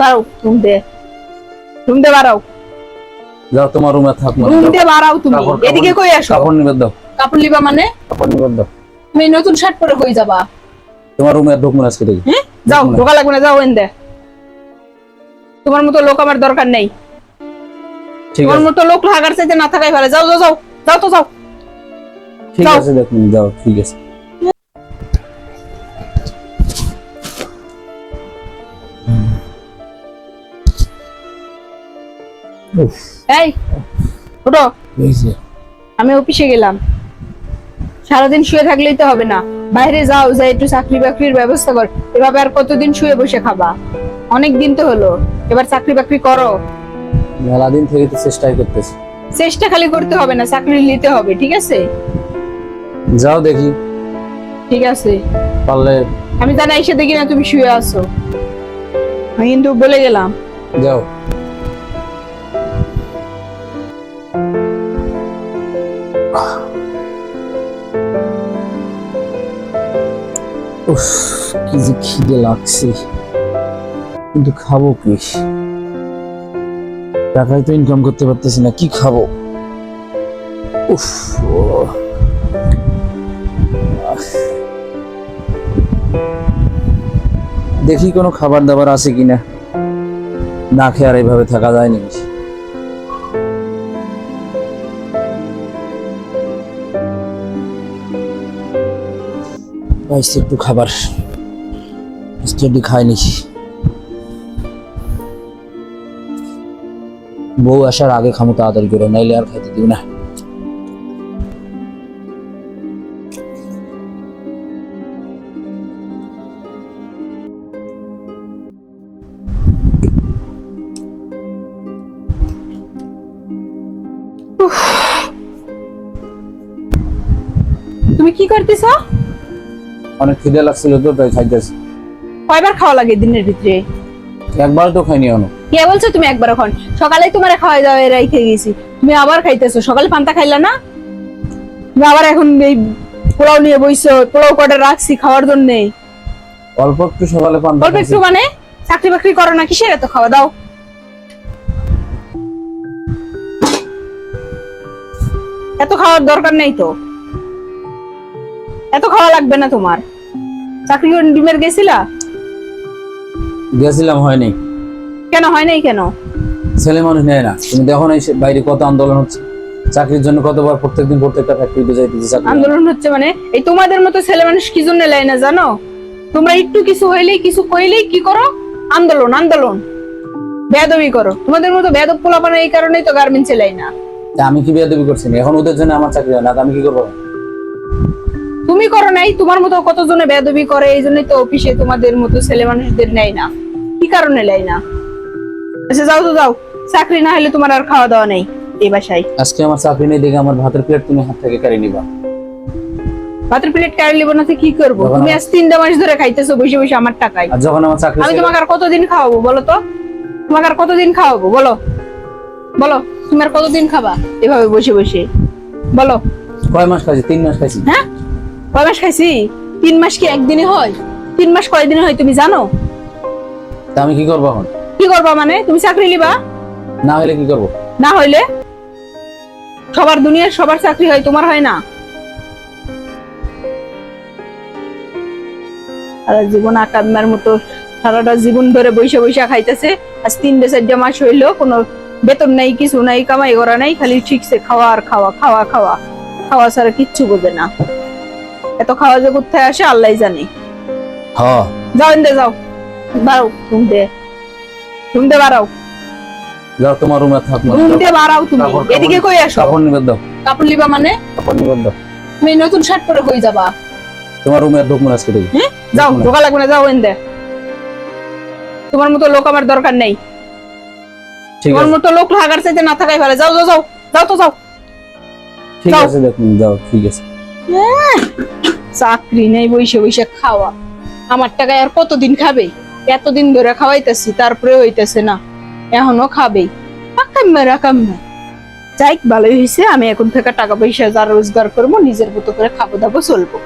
বাড়াও রুম দে। রুম দে বাড়াও যাও তোমার রুমে থাক রুম দে বাড়াও তুমি। এদিকে কই আসো? কাপড় নিবে দাও। কাপড় লিবা মানে? কাপড় নিবে দাও। তুমি নতুন শার্ট পরে কই যাবা? তোমার রুমে ঢুকবো না আজকে হ্যাঁ? যাও ঢোকা লাগবে না যাও এন দে। তোমার মতো লোক আমার দরকার নেই। তোমার মতো লোক লাগার চাইতে না থাকাই ভালো। যাও যাও যাও। যাও তো যাও। ঠিক আছে দেখুন যাও ঠিক আছে। এই আমি অফিসে গেলাম। সারাদিন শুয়ে থাকলেই তো হবে না। বাইরে যাও যাই একটু চাকরি বাকরির ব্যবস্থা কর। এভাবে আর কতদিন শুয়ে বসে খাবা? অনেক দিন তো হলো। এবার চাকরি বাকরি করো। মেলা দিন থেকে তো চেষ্টাই করতেছি। চেষ্টা খালি করতে হবে না চাকরি নিতে হবে ঠিক আছে? যাও দেখি। ঠিক আছে। পারলে আমি জানা এসে দেখি না তুমি শুয়ে আছো। আমি কিন্তু বলে গেলাম। যাও। উফ, কি যে খিদে লাগছে। কিন্তু খাব কি? টাকাই তো ইনকাম করতে পারতেছি না, কি খাব? উফ দেখি কোনো খাবার দাবার আছে কিনা। না খেয়ে আর এইভাবে থাকা যায় পাইছি একটু খাবার। স্টেডি খাইনি বউ আসার আগে খামো তাড়াতাড়ি করে, নাইলে আর খাইতে দিও না। তুমি কি করতেছ? অনেক খিদে লাগছিল তো তাই খাইতেছি। কয়বার খাওয়া লাগে দিনের ভিতরে? একবার তো খাইনি এখনও। কে বলছো তুমি একবার এখন সকালে তোমার খাওয়া দাওয়া রাইখে গেছি। তুমি আবার খাইতেছো সকালে পান্তা খাইলা না? তুমি আবার এখন এই পোলাও নিয়ে বইছো পোলাও কটা রাখছি খাওয়ার জন্য। অল্প একটু সকালে পান অল্প একটু মানে? চাকরি বাকরি করো না কিসের এত খাওয়া? দাও। এত খাওয়ার দরকার নেই তো। এত খাওয়া লাগবে না তোমার। চাকরি করে ডিমের গেছিলা? গেছিলাম হয়নি। কেন হয় নাই কেন? ছেলে মানুষ নেয় না। তুমি দেখো না বাইরে কত আন্দোলন হচ্ছে। চাকরির জন্য কতবার প্রত্যেকদিন প্রত্যেকটা ফ্যাক্টরিতে যাইতেছে চাকরি আন্দোলন হচ্ছে মানে? এই তোমাদের মতো ছেলে মানুষ কি জন্য লাই না জানো? তোমরা একটু কিছু হইলেই কিছু কইলেই কি করো? আন্দোলন আন্দোলন। বেদবি করো। তোমাদের মতো বেদব পোলাপানা এই কারণেই তো গার্মেন্টস লাই না। আমি কি বিয়াদবি করছি? এখন ওদের জন্য আমার চাকরি হয় না আমি কি করব? তুমি করো নাই তোমার মতো কতজনে বেদবি করে এই জন্যই তো অফিসে তোমাদের মতো ছেলে মানুষদের নেয় না। কি কারণে লাই না? আচ্ছা যাও তো যাও। চাকরি না হলে তোমার আর খাওয়া দাওয়া নেই এই বাসায়। আজকে আমার চাকরি নেই দেখে আমার ভাতের প্লেট তুমি হাত থেকে কেড়ে নিবা। ভাতের প্লেট কাড়ি লিব না কি করব? তুমি আজ তিনটা মাস ধরে খাইতেছো বসে বসে আমার টাকায়। আর যখন আমার চাকরি আমি তোমাকে আর কতদিন খাওয়াবো বলো তো? তোমাকে আর কতদিন খাওয়াবো বলো? বলো তুমি আর কতদিন খাবা এভাবে বসে বসে? বলো। কয় মাস খাইছি? তিন মাস খাইছি। হ্যাঁ? কয় মাস খাইছি। তিন মাস কি একদিনে হয়? তিন মাস কয়দিনে হয় তুমি জানো? তা আমি কি করব এখন? কি করবা মানে? তুমি চাকরি নিবা? না হলে কি করব? না হইলে? সবার দুনিয়ার সবার চাকরি হয় তোমার হয় না? সারা জীবন আকান্নার মতো সারাটা জীবন ধরে বৈশা বৈশা খাইতেছে। আজ তিনটে চারটে মাস হইল কোনো বেতন নাই কিছু নাই কামাই করা নাই খালি ঠিকছে খাওয়া আর খাওয়া খাওয়া খাওয়া। খাওয়া ছাড়া কিচ্ছু বোঝে না। এত খাওয়া যে কোথায় আসে আল্লাহ জানে। হ্যাঁ যাও ইন্দে যাও। বাড়াও রুম দে। রুম দে বাড়াও যাও তোমার রুমে থাক। রুম দে বাড়াও তুমি। এদিকে কই আসো? কাপড় নিবে দাও। কাপড় লিবা মানে? কাপড় নিবে দাও। তুমি নতুন শার্ট পরে কই যাবা? তোমার রুমে ঢুকবো না আজকে দেখি। হ্যাঁ? যাও। ঢোকা লাগবে না যাও এনদে তোমার মতো লোক আমার দরকার নেই। ঠিক তোমার মতো লোক লাগার চাইতে না থাকাই ভালো। যাও যাও যাও। যাও তো যাও। ঠিক আছে দেখুন যাও ঠিক আছে। চাকরি নেই বৈশে বৈশে খাওয়া। আমার টাকায় আর কতদিন খাবে? এতদিন ধরে খাওয়াইতেছি, তারপরে হইতেছে না। এখনও খাবেই। যাই ভালোই হয়েছে আমি এখন থেকে টাকা পয়সা যা রোজগার করব, নিজের মতো করে খাব দাবো চলবো।